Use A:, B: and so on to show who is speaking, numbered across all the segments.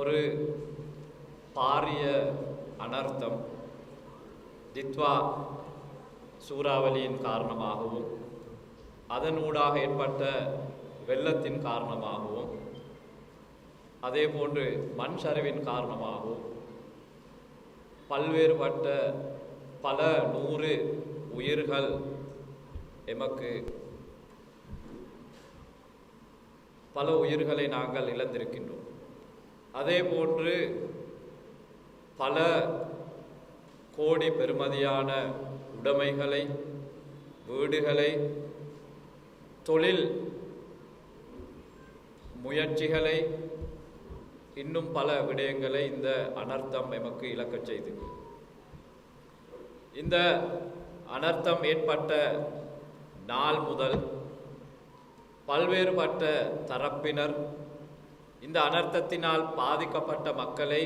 A: ஒரு பாரிய அனர்த்தம் தித்வா சூறாவளியின் காரணமாகவும் அதனூடாக ஏற்பட்ட வெள்ளத்தின் காரணமாகவும் அதே போன்று மண் சரிவின் காரணமாகவும் பல்வேறுபட்ட பல நூறு உயிர்கள் எமக்கு பல உயிர்களை நாங்கள் இழந்திருக்கின்றோம். அதே போன்று பல கோடி பெறுமதியான உடைமைகளை வீடுகளை தொழில் முயற்சிகளை இன்னும் பல விடயங்களை இந்த அனர்த்தம் எமக்கு இழக்கச் செய்தது இந்த அனர்த்தம் ஏற்பட்ட நாள் முதல் பல்வேறுபட்ட தரப்பினர் இந்த அனர்த்தத்தினால் பாதிக்கப்பட்ட மக்களை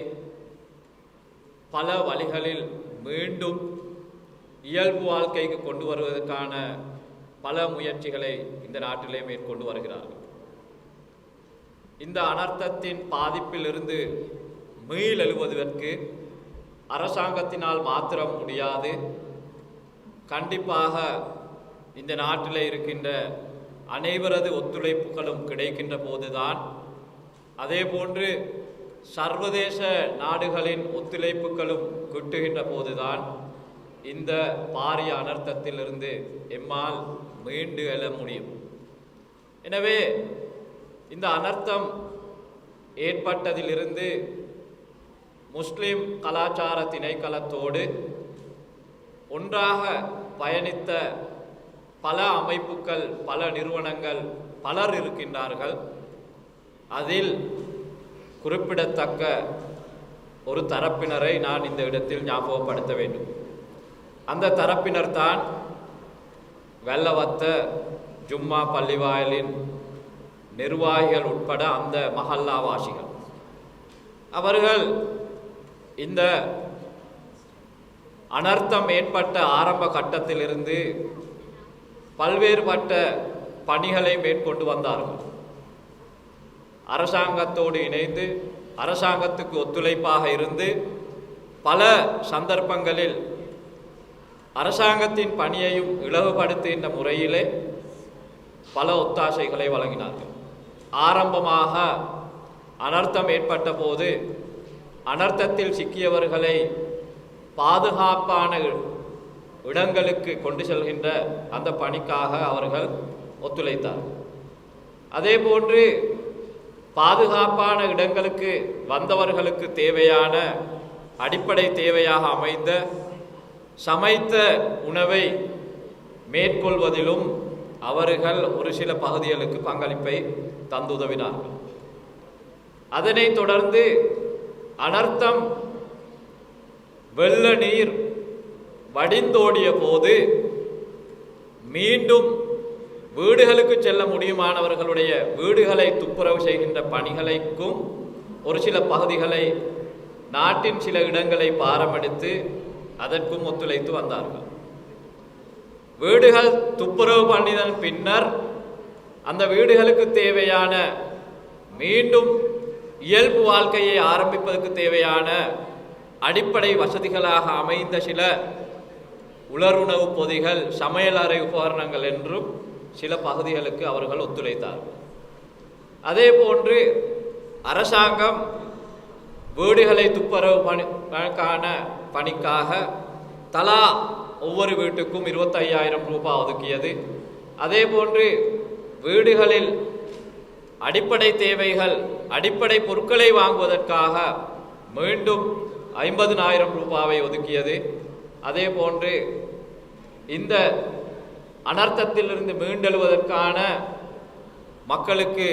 A: பல வழிகளில் மீண்டும் இயல்பு வாழ்க்கைக்கு கொண்டு வருவதற்கான பல முயற்சிகளை இந்த நாட்டிலே மேற்கொண்டு வருகிறார்கள். இந்த அனர்த்தத்தின் பாதிப்பிலிருந்து மீளெழுவதற்கு அரசாங்கத்தினால் மாத்திரம் முடியாது. கண்டிப்பாக இந்த நாட்டில் இருக்கின்ற அனைவரது ஒத்துழைப்புகளும் கிடைக்கின்ற போதுதான் அதே போன்று சர்வதேச நாடுகளின் ஒத்துழைப்புகளும் கிட்டுகின்ற போதுதான் இந்த பாரிய அனர்த்தத்திலிருந்து எம்மால் மீண்டு எழ முடியும். எனவே இந்த அனர்த்தம் ஏற்பட்டதிலிருந்து முஸ்லிம் கலாச்சார திணைக்களத்தோடு ஒன்றாக பயணித்த பல அமைப்புகள் பல நிறுவனங்கள் பலர் இருக்கின்றார்கள். அதில் குறிப்பிடத்தக்க ஒரு தரப்பினரை நான் இந்த இடத்தில் ஞாபகப்படுத்த வேண்டும். அந்த தரப்பினர் தான் வெள்ளவத்த ஜும்மா பள்ளிவாயலின் நிர்வாகிகள் உட்பட அந்த மஹல்லாவாசிகள். அவர்கள் இந்த அனர்த்தம் ஏற்பட்ட ஆரம்ப கட்டத்திலிருந்து பல்வேறுபட்ட பணிகளை மேற்கொண்டு வந்தார்கள். அரசாங்கத்தோடு இணைந்து அரசாங்கத்துக்கு ஒத்துழைப்பாக இருந்து பல சந்தர்ப்பங்களில் அரசாங்கத்தின் பணியையும் இலகுபடுத்துகின்ற முறையிலே பல ஒத்தாசைகளை வழங்கினார்கள். ஆரம்பமாக அனர்த்தம் ஏற்பட்ட போது அனர்த்தத்தில் சிக்கியவர்களை பாதுகாப்பான இடங்களுக்கு கொண்டு செல்கின்ற அந்த பணிக்காக அவர்கள் ஒத்துழைத்தார் அதே போன்று பாதுகாப்பான இடங்களுக்கு வந்தவர்களுக்கு தேவையான அடிப்படை தேவையாக அமைந்த சமைத்த உணவை மேற்கொள்வதிலும் அவர்கள் ஒரு சில பகுதிகளுக்கு பங்களிப்பை தந்துதவினார்கள். அதனைத் தொடர்ந்து அனர்த்தம் வெள்ள நீர் வடிந்தோடிய போது மீண்டும் வீடுகளுக்கு செல்ல முடியுமானவர்களுடைய வீடுகளை துப்புரவு செய்கின்ற பணிகளைக்கும் ஒரு சில பகுதிகளை நாட்டின் சில இடங்களை பாரமெடுத்து அதற்கும் ஒத்துழைத்து வந்தார்கள். வீடுகள் துப்புரவு பண்ணிதன் பின்னர் அந்த வீடுகளுக்கு தேவையான மீண்டும் இயல்பு வாழ்க்கையை ஆரம்பிப்பதற்கு தேவையான அடிப்படை வசதிகளாக அமைந்த சில உலருணவு பொதிகள் சமையலறை உபகரணங்கள் என்றும் சில பகுதிகளுக்கு அவர்கள் ஒத்துழைத்தார்கள். அதே போன்று அரசாங்கம் வீடுகளை துப்புரவு பணிக்கான பணிக்காக தலா ஒவ்வொரு வீட்டுக்கும் இருபத்தையாயிரம் ரூபாய் ஒதுக்கியது. அதே போன்று வீடுகளில் அடிப்படை தேவைகள் அடிப்படை பொருட்களை வாங்குவதற்காக மீண்டும் ஐம்பதுனாயிரம் ரூபாவை ஒதுக்கியது. அதே போன்று இந்த அனர்த்தத்திலிருந்து மீண்டெழுவதற்கான மக்களுக்கு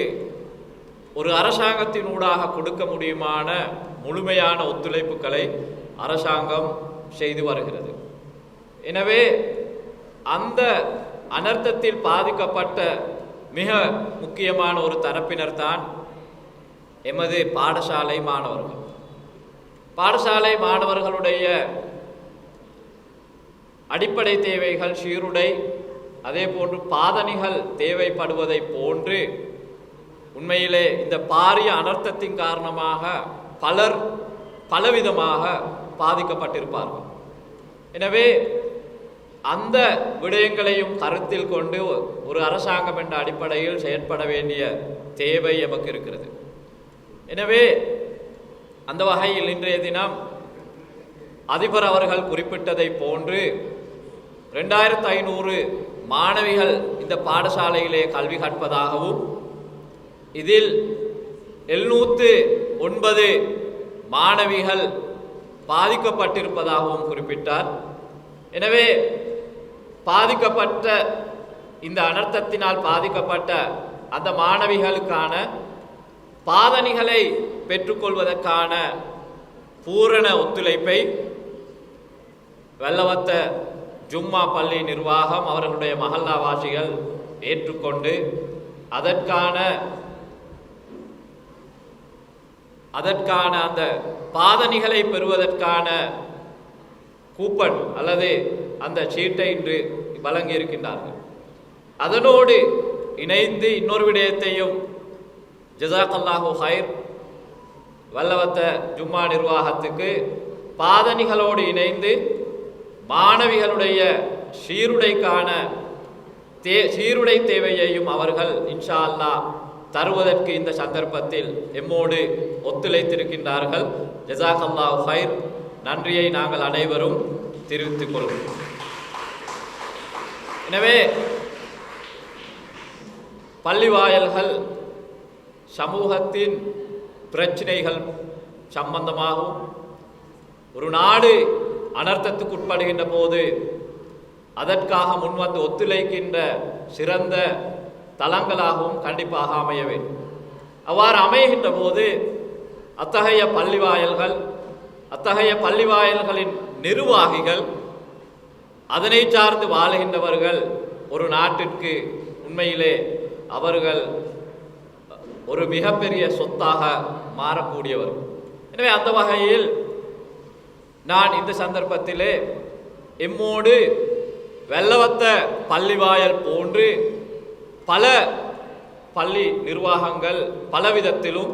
A: ஒரு அரசாங்கத்தின் ஊடாக கொடுக்க முடியுமான முழுமையான ஒத்துழைப்புகளை அரசாங்கம் செய்து வருகிறது. எனவே அந்த அனர்த்தத்தில் பாதிக்கப்பட்ட மிக முக்கியமான ஒரு தரப்பினர் தான் எமது பாடசாலை மாணவர்கள். பாடசாலை மாணவர்களுடைய அடிப்படை தேவைகள் சீருடை அதே போன்று பாதணிகள் தேவைப்படுவதை போன்று உண்மையிலே இந்த பாரிய அனர்த்தத்தின் காரணமாக பலர் பலவிதமாக பாதிக்கப்பட்டிருப்பார்கள். எனவே அந்த விடயங்களையும் கருத்தில் கொண்டு ஒரு அரசாங்கம் என்ற அடிப்படையில் செயற்பட வேண்டிய தேவை எமக்கு இருக்கிறது. எனவே அந்த வகையில் இன்றைய தினம் அதிபர் அவர்கள் குறிப்பிட்டதை போன்று ரெண்டாயிரத்து ஐநூறு மாணவிகள் இந்த பாடசாலையிலே கல்வி கற்பதாகவும் இதில் எழுநூற்று ஒன்பது மாணவிகள் பாதிக்கப்பட்டிருப்பதாகவும் குறிப்பிட்டார். எனவே பாதிக்கப்பட்ட இந்த அனர்த்தத்தினால் பாதிக்கப்பட்ட அந்த மாணவிகளுக்கான பாதணிகளை பெற்றுக்கொள்வதற்கான பூரண ஒத்துழைப்பை வெள்ளவத்த ஜும்மா பள்ளி நிர்வாகம் அவர்களுடைய மஹல்லாவாசிகள் ஏற்றுக்கொண்டு அதற்கான அதற்கான அந்த பாதணிகளை பெறுவதற்கான கூப்பன் அல்லது அந்த சீட்டை இன்று வழங்கி இருக்கின்றார்கள் அதனோடு இணைந்து இன்னொரு விடயத்தையும் ஜசாக்கல்லாஹு ஹைர் வல்லவத்த ஜும்மா நிர்வாகத்துக்கு பாதணிகளோடு இணைந்து மாணவிகளுடைய சீருடைக்கான தே சீருடை தேவையையும் அவர்கள் இன்ஷா அல்லாஹ் தருவதற்கு இந்த சந்தர்ப்பத்தில் எம்மோடு ஒத்துழைத்திருக்கின்றார்கள். ஜசாக்கல்லாஹு ஹைர் நன்றியை நாங்கள் அனைவரும் தெரிவித்துக் கொள்வோம் எனவே பள்ளி வாயல்கள் சமூகத்தின் பிரச்சனைகள் சம்பந்தமாகவும் ஒரு நாடு அனர்த்தத்துக்கு உட்படுகின்ற போது அதற்காக முன்வந்து ஒத்துழைக்கின்ற சிறந்த தலங்களாகவும் கண்டிப்பாக அமைய வேண்டும். அவ்வாறு அமைகின்ற போது அத்தகைய பள்ளி வாயல்கள் அத்தகைய பள்ளி வாயல்களின் நிர்வாகிகள் அதனை சார்ந்து வாழுகின்றவர்கள் ஒரு நாட்டிற்கு உண்மையிலே அவர்கள் ஒரு மிகப்பெரிய சொத்தாக மாறக்கூடியவர். எனவே அந்த வகையில் நான் இந்த சந்தர்ப்பத்திலே எம்மோடு வெள்ளவத்த பள்ளிவாயல் போன்று பல பள்ளி நிர்வாகங்கள் பலவிதத்திலும்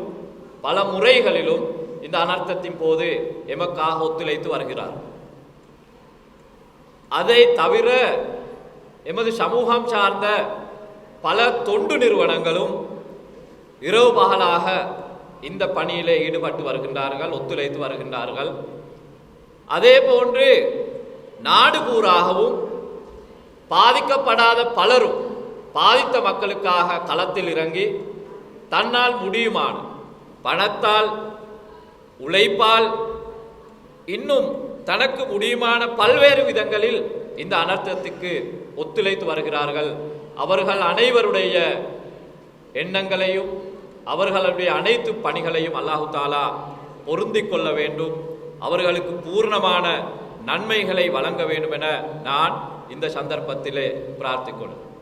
A: பல முறைகளிலும் இந்த அனர்த்தத்தின் போது எமக்காக ஒத்துழைத்து வருகிறார். அதை தவிர எமது சமூகம் சார்ந்த பல தொண்டு நிறுவனங்களும் இரவு பகலாக இந்த பணியிலே ஈடுபட்டு வருகின்றார்கள் ஒத்துழைத்து வருகின்றார்கள். அதே போன்று நாடு பூராகவும் பாதிக்கப்படாத பலரும் பாதித்த மக்களுக்காக களத்தில் இறங்கி தன்னால் முடியுமான பணத்தால் உழைப்பால் இன்னும் தனக்கு முடியுமான பல்வேறு விதங்களில் இந்த அனர்த்தத்துக்கு ஒத்துழைத்து வருகிறார்கள். அவர்கள் அனைவருடைய எண்ணங்களையும் அவர்களுடைய அனைத்து பணிகளையும் அல்லாஹு தாலா பொருந்திக் கொள்ள வேண்டும். அவர்களுக்கு பூர்ணமான நன்மைகளை வழங்க வேண்டும் என நான் இந்த சந்தர்ப்பத்திலே பிரார்த்திக்கொள்கிறேன்.